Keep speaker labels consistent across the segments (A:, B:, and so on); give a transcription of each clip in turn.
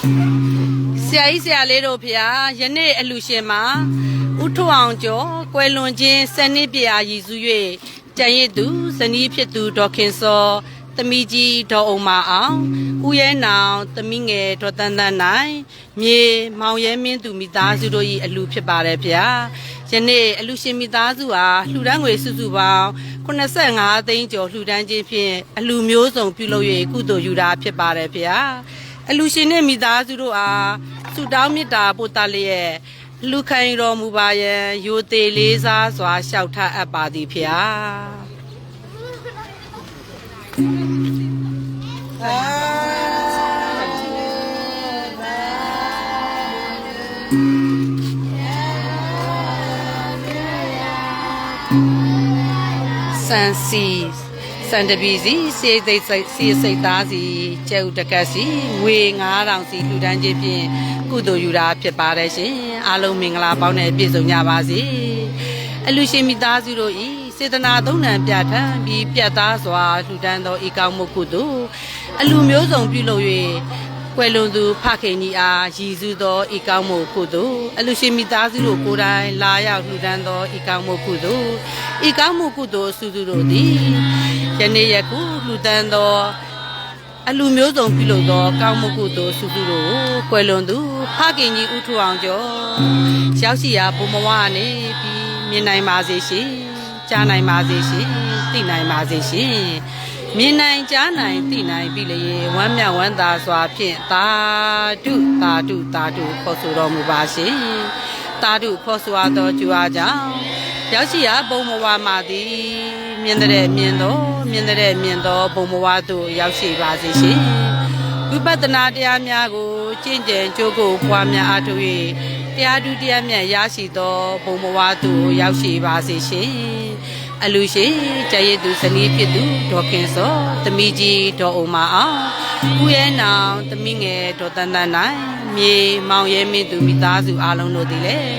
A: ဆရာကြီးဆရာလေးတို့ဖျားယနေ့အလူရှင်မှာဥထွန်းအောင်ကျော်ကွယ်လွန်ခြင်းစနစ်ပြာရည်စု၍တန်ရစ်သူဇနီးဖြစ်သူဒေါက်ခင်စောသမီးကြီးဒေါ်အောင်မအောင်ဦးရဲနောင်သမီးငယ်ဒေါ်တန်းတန်းနိုင်မြေမောင်ရဲမင်းသူမိသားစုတို့၏အလူဖြစ်ပါတယ်ဗျာယနေ့အလူရှင်မိသားစုဟာလှူဒန်းငွေစုစုပေါင်း85သိန်းကျော်လှူဒန်းခြင်းဖြင့်အလူမျိုးစုံပြုလုပ်၍ကုသိုလ်ယူတာဖြစ်ပါတယ်ဗျာ အလူရှင်နဲ့မိသားစုတို့အားဆုတောင်းမေတ္တာပို့တလျက်လူခိုင်တော်မူပါယံယိုသေးလေးစားစွာလျှောက်ထားအပ်ပါသည်ဖျားစန်စီ စန်တပီစီစေသိစိတ်စီစိတ်သားစီကျဲဥတကက်စီငွေ9000စီလှူဒန်းခြင်းဖြင့်ကုသိုလ်ယူတာဖြစ်ပါတယ်ရှင်အားလုံးမင်္ဂလာပေါင်းနဲ့ပြည့်စုံကြပါစေအလူရှင်မိသားစုတို့ဤစေတနာသုံးဏပြဋ္ဌာန်းပြီးပြတ်သားစွာလှူဒန်းသောဤကောင်းမှုကုသိုလ်အလူမျိုးစုံပြုလုပ်၍ ကွယ်လွန်သူဖခင်ကြီးအားရည်စူးသောဤကောင်းမှုကုသိုလ်အလူရှင်မိသားစုတို့ကိုယ်တိုင်လာရောက်လှူဒန်းသောဤကောင်းမှုကုသိုလ်ဤကောင်းမှုကုသိုလ်အစုစုတို့သည်ယနေ့ယခုလှူဒန်းသောအလူမျိုးစုံပြုလုပ်သောကောင်းမှုကုသိုလ်စုစုတို့ကိုကွယ်လွန်သူဖခင်ကြီးဦးထူအောင်ကျော်ရောက်ရှိရာဘုံဘဝနေပြီးမြင်နိုင်ပါစေရှင်ကြားနိုင်ပါစေရှင်သိနိုင်ပါစေရှင် မြင်နိုင်ကြားနိုင်သိနိုင်ပြီလေဝမ်းမြောက်ဝမ်းသာစွာဖြင့်သာဓုသာဓုသာဓုခေါ်ဆိုတော်မူပါရှင်သာဓုခေါ်ဆိုအပ်သောကြွားကြောင့်ရောက်ရှိရာဘုံဘဝမှာသည်မြင်တဲ့မြင်သောမြင်တဲ့မြင်သောဘုံဘဝသို့ရောက်ရှိပါစေရှင်ဝိပဿနာတရားများကိုကျင့်ကြံကြိုးကိုပွားများအားထုတ်၍တရားဒုတရားမြတ်ရရှိသောဘုံဘဝသို့ရောက်ရှိပါစေရှင် အလူရှင်ကျရည်သူဇနီးဖြစ်သူဒေါ်ခင်စောသမီးကြီးဒေါ်အောင်မအောင်ဦးရဲနောင်သမီးငယ်ဒေါ်တန်တန်နိုင်မြေမောင်ရဲမင်းသူမိသားစုအားလုံးတို့သည်လည်း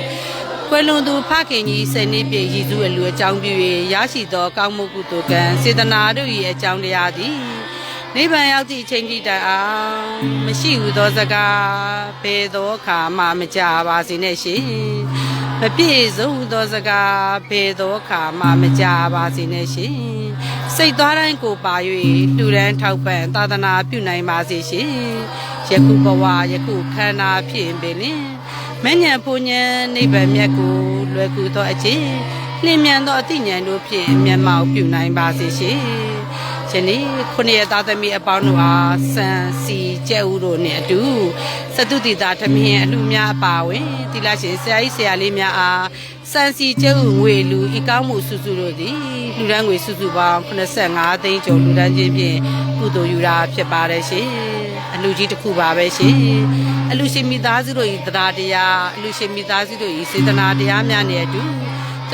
A: ကွယ်လွန်သူဖခင်ကြီးစနေပြေရည်စုအလူအကြောင်းပြု၍ရရှိသောကောင်းမှုကုသိုလ်ကံစေတနာတို့၏အကြောင်းတရားသည်နိဗ္ဗာန်ရောက်သည့်အချိန်ထိတိုင်အောင်မရှိဟုသောစကားဘယ်သောအခါမှမကြပါစေနဲ့ရှင် မပြည့်စုံဟုသောစကားဘယ်သောအခါမှမကြပါစေနဲ့ရှင်စိတ်သွားတိုင်းကိုပါ၍တူရန်ထောက်ပံ့သာသနာပြုနိုင်ပါစေရှင်ယခုဘဝယခုခန္ဓာဖြင့်ပင်လင်မဉ္ဇဉ်ပူဉ္ဇဉ်နိဗ္ဗာန်မြတ်ကိုလွယ်ကူသောအခြင်းလင်းမြန်သောအသိဉာဏ်တို့ဖြင့်မျက်မှောက်ပြုနိုင်ပါစေရှင်။ ယနေ့ခုနှစ်ရသားသမီးအပေါင်းတို့အားစံစီကျဲဥတို့နှင့်အတူစတုတိတာထမင်းအလှများအပါဝင်သီလရှင်ဆရာကြီးဆရာလေးများအားစံစီကျဲဥငွေလူဤကောင်းမှုစုစုတို့သည်လူဒန်းငွေစုစုပေါင်း85သိန်းကျော်လူဒန်းချင်းဖြင့်ကုသိုလ်ယူတာဖြစ်ပါတယ်ရှင်။အလူကြီးတစ်ခုပါပဲရှင်။အလူရှင်မိသားစုတို့ဤတရားတရားအလူရှင်မိသားစုတို့ဤစေတနာတရားများနဲ့အတူ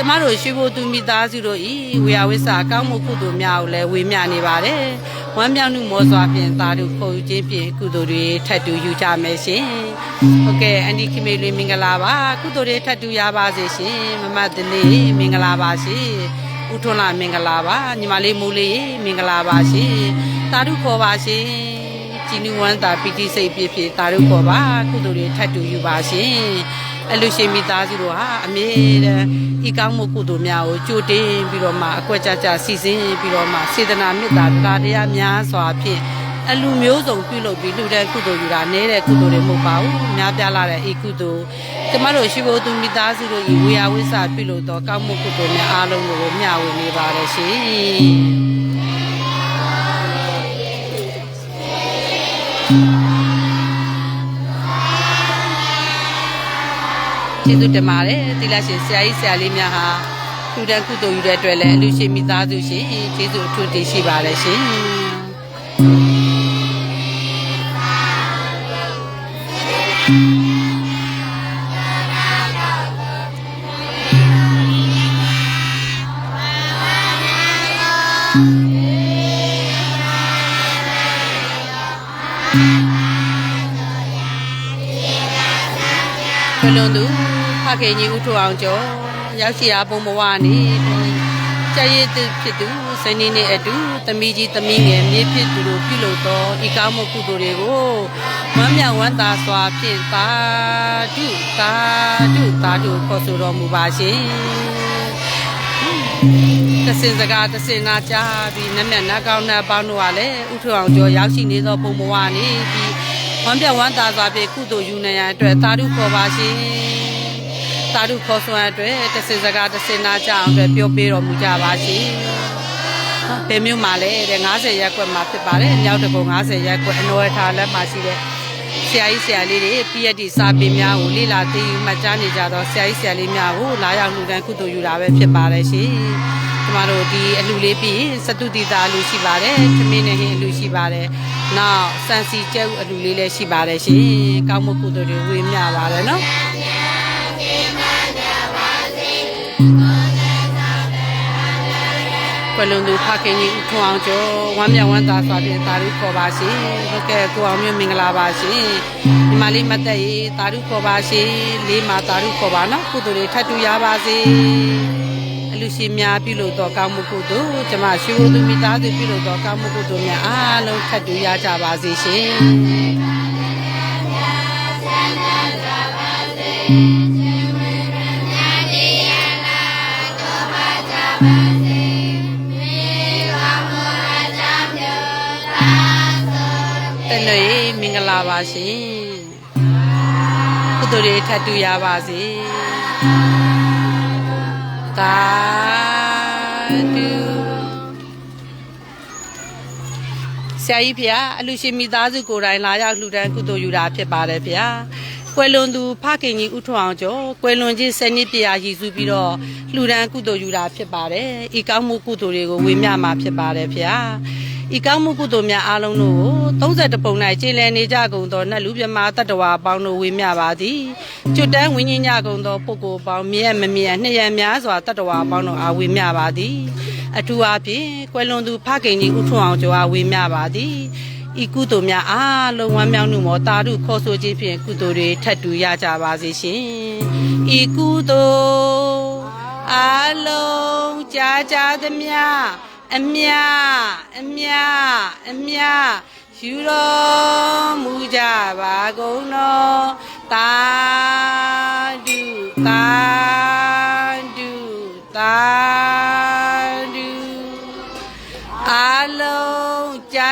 A: ကျမတို့ရွှေဘိုသူမိသားစုတို့ဤဝေယဝိစာကောင်းမှုကုသိုလ်များကိုလည်းဝေမျှနေပါတယ်။ဝမ်းမြောက်မှုမောစွာဖြင့်သာဓုခေါ်ယူခြင်းဖြင့်ကုသိုလ်တွေထပ်တူယူကြမယ်ရှင်။ဟုတ်ကဲ့အန်ဒီခိမေလေးမင်္ဂလာပါကုသိုလ်တွေထပ်တူရပါစေရှင်။မမတလေးမင်္ဂလာပါရှင်။ဦးထွန်းလာမင်္ဂလာပါညီမလေးမူလေးမင်္ဂလာပါရှင်။သာဓုခေါ်ပါရှင်။ကြည်နူဝမ်းသာပီတိစိတ်ပြည့်ပြည့်သာဓုခေါ်ပါကုသိုလ်တွေထပ်တူယူပါရှင်။ အလူရှင်မိသားစုတို့ဟာအမြဲတမ်းဤကောင်းမှုကုသိုလ်များကိုကြိုတင်ပြီးတော့မှအကွက်ကြကြစီစဉ်ပြီးတော့မှစေတနာမေတ္တာတရားတရားများစွာဖြင့်အလူမျိုးစုံပြုလုပ်ပြီးလူတဲ့ကုသိုလ်ယူတာနဲတဲ့ကုသိုလ်တွေမဟုတ်ပါဘူး။များပြားလာတဲ့ဤကုသိုလ်ကျမတို့ရှိဖို့သူမိသားစုတို့ဤဝေယဝိစာပြုလုပ်သောကောင်းမှုကုသိုလ်များအားလုံးကိုမျှဝေနေပါတယ်ရှင် ကျေးဇူးတင်ပါတယ်သီလရှင်ဆရာကြီးဆရာလေးများဟာထူတန်းကုသိုလ်ယူတဲ့အတွက်လည်းအလူရှင်မိသားစုရှင်ကျေးဇူးအထူးတင်ရှိပါတယ်ရှင်ဘလွန်သူ ဖခင်ကြီးဦးထွန်းအောင်ကျော်ရောက်ရှိရာဘုံဘဝနေပြီးကျရည်သူဖြစ်သူဇစိတ်နှင်းနဲ့အတူသမီးကြီးသမီးငယ်မြေဖြစ်သူတို့ပြုလုပ်သောဤကောင်းမှုကုသိုလ်တွေကိုဝမ်းမြောက်ဝမ်းသာစွာဖြင့်သာဓုသာဓုသာဓုခေါ်ဆိုတော်မူပါရှင်တစင်စကားတစင်နာကြပြီးနက်နက်နာကောင်းနာပေါင်းတို့ကလည်းဥထွအောင်ကျော်ရောက်ရှိနေသောပုံမဝနေပြီးဝမ်းပြောက်ဝမ်းသာစွာဖြင့်ကုသိုလ်ယူနိုင်ရန်အတွက်သာဓုခေါ်ပါရှင် သာဓုခေါ်ဆိုရန်အတွက်တစင်စကားတစင်နာကြအောင်အတွက်ပြောပေးတော်မူကြပါရှင်ဘယ်မျိုးမှလဲတဲ့90ရက်ကွက်မှာဖြစ်ပါတယ်အမြောက်တကုံ90ရက်ကွက်အနော်ရထားလက်မှာရှိတဲ့ဆရာကြီးဆရာလေးတွေပြည့်ရည်စာပေများကိုလေ့လာသိယူမှတ်ကြားနေကြတော့ဆရာကြီးဆရာလေးများကိုလာရောက်လှူဒန်းကုသိုလ်ယူတာပဲဖြစ်ပါတယ်ရှင်ကျမတို့ဒီအလှူလေးပြီးစတုတိတာအလှူရှိပါတယ်ခမင်းနဲ့ဟင်းအလှူရှိပါတယ်နောက်စံစီကျဲဥအလှူလေးလည်းရှိပါတယ်ရှင်ကောင်းမှုကုသိုလ်တွေဝေမျှပါတယ်နော် ကွယ်လွန်သူဖခင်ကြီးဦးထွန်းအောင်ကျော်ဝမ်းမြောက်ဝမ်းသာစွာဖြင့်သာဓုခေါ်ပါရှင်ဟုတ်ကဲ့ကိုအောင်မျိုးမင်္ဂလာပါရှင်ဒီမလေးမတ်သက်ရေးသာဓုခေါ်ပါရှင်လေးမှာသာဓုခေါ်ပါနော်ကုသိုလ်တွေထပ်တူရပါစေအလူရှင်များပြုလို့တော့ကောင်းမှုကုသိုလ်ကျမရွှေဘုသူမိသားစုပြုလို့တော့ကောင်းမှုကုသိုလ်များအားလုံးထပ်တူရကြပါစေရှင် တနွေမင်္ဂလာပါရှင်ကုသိုလ်တွေထပ်တူရပါစေသာဓုဆရာကြီးဖေအလူရှင်မိသားစုကိုယ်တိုင်လာရောက်လှူဒန်းကုသိုလ်ယူတာဖြစ်ပါတယ်ဖေ ကွယ်လွန်သူဖခင်ကြီးဦးထွန်းအောင်ကျော်ကွယ်လွန်ခြင်းစနစ်ပြရာရည်စူးပြီးတော့လှူဒန်းကုသိုလ်ယူတာဖြစ်ပါတယ်ဤကောင်းမှုကုသိုလ်တွေကိုဝေမျှမှာဖြစ်ပါတယ်ဖေဤကောင်းမှုကုသိုလ်များအားလုံးတို့ကို30ပုံ၌ခြေလည်နေကြကုန်သောနတ်လူမြမာတတ္တဝါအပေါင်းတို့ဝေမျှပါသည်ကျွတ်တန်းဝိညာဉ်ညကုန်သောပုဂ္ဂိုလ်ပေါင်းမြဲမမြဲနှစ်ရများစွာတတ္တဝါအပေါင်းတို့အားဝေမျှပါသည်အထူးအားဖြင့်ကွယ်လွန်သူဖခင်ကြီးဦးထွန်းအောင်ကျော်အားဝေမျှပါသည် ဤကုသိုလ်များအားလုံးဝမ်းမြောက်မှုမောတာဓုခေါ်ဆိုခြင်းဖြင့်ကုသိုလ်တွေထပ်တူရကြပါစေရှင်ဤကုသိုလ်အားလုံးကြာကြာသမျှအမြအမြအမြယူတော်မူကြပါကုန်တော်တာဓုတာ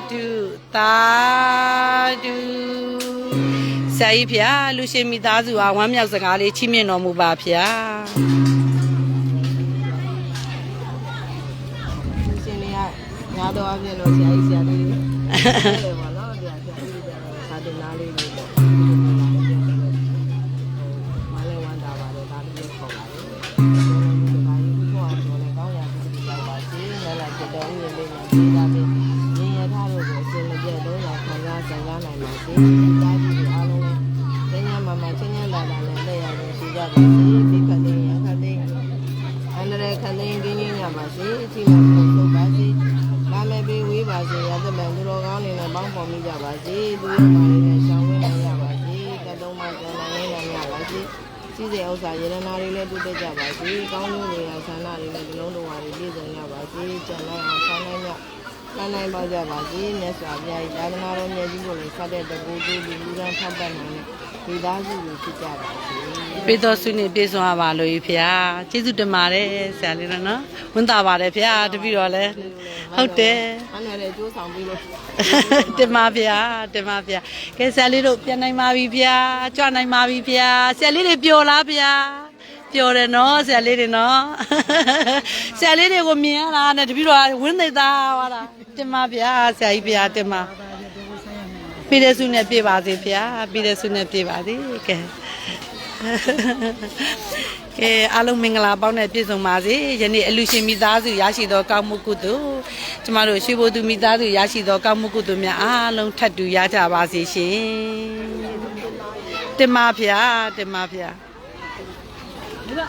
A: ု တာဓုဆရာကြီးဖျားလူရှင်မိသားစုအားဝမ်းမြောက်စကားလေးချီးမြှင့်တော်မူပါဖျား
B: ရှင်တွေကညာတော့အပြည့်လို့ဆရာကြီးဆရာလေး အန္တရာယ်ခံသိင်းကင်းကြီးညပါစေအချိန်မှပုံထုတ်ပါစေလာမယ်ပေးဝေးပါစေရသမန်သူတော်ကောင်းတွေနဲ့ပေါင်းဖော်မိကြပါစေသူရပါလေးနဲ့ရှောင်းဝဲနိုင်ရပါစေကတုံးမှကျန်နိုင်နိုင်ရပါစေစီးစေဥစ္စာယေရနာတွေလည်းတူတက်ကြပါစေကောင်းကျိုးတွေကဆန္ဒတွေနဲ့ဒီလုံးတော်ဝါတွေပြည့်စုံရပါစေကျန်နိုင်အောင်ဆောင်းနိုင်ရ နိုင်နိုင်ပါကြပါစေမြတ်စွာဘုရား၏သာသနာတော်မြတ်ကြီးကိုလည်းဆက်တဲ့တကူတူလူလူရန်ထောက်ပံ့နိုင်တဲ့ဒီသားစုတွေဖြစ်ကြပါစေ
A: ပြေတော်ဆုနေပြေဆုံးရပါလို့ဖျားကျေးဇူးတင်ပါတယ်ဆရာလေးနော်နော်ဝန်တာပါတယ်ဖျားတပည့်တော်လည်းဟုတ်တယ်
B: အဲ့နဲ့လည်းကြိုးဆောင်ပြီးလို့
A: တင်ပါဗျာတင်ပါဗျာကဲဆရာလေးတို့ပြန်နိုင်ပါပြီဗျာကြွနိုင်ပါပြီဗျာဆရာလေးတွေပျော်လားဗျာ ပျော်တယ်နော်ဆရာလေးတွေနော်ဆရာလေးတွေကိုမြင်ရတာနဲ့တပည့်တော်ကဝင်းသိသားသွားတာတင်ပါဗျာဆရာကြီးဗျာတင်ပါပြည်တဲ့စုနဲ့ပြေပါစေဗျာပြည်တဲ့စုနဲ့ပြေပါစေကဲကဲအားလုံးမင်္ဂလာပေါင်းနဲ့ပြည့်စုံပါစေယနေ့အလူရှင်မိသားစုရရှိသောကောင်းမှုကုသိုလ်ကျမတို့ရွှေဘိုသူမိသားစုရရှိသောကောင်းမှုကုသိုလ်များအားလုံးထပ်တူရကြပါစေရှင်တင်ပါဗျာတင်ပါဗျာ
B: ဒီက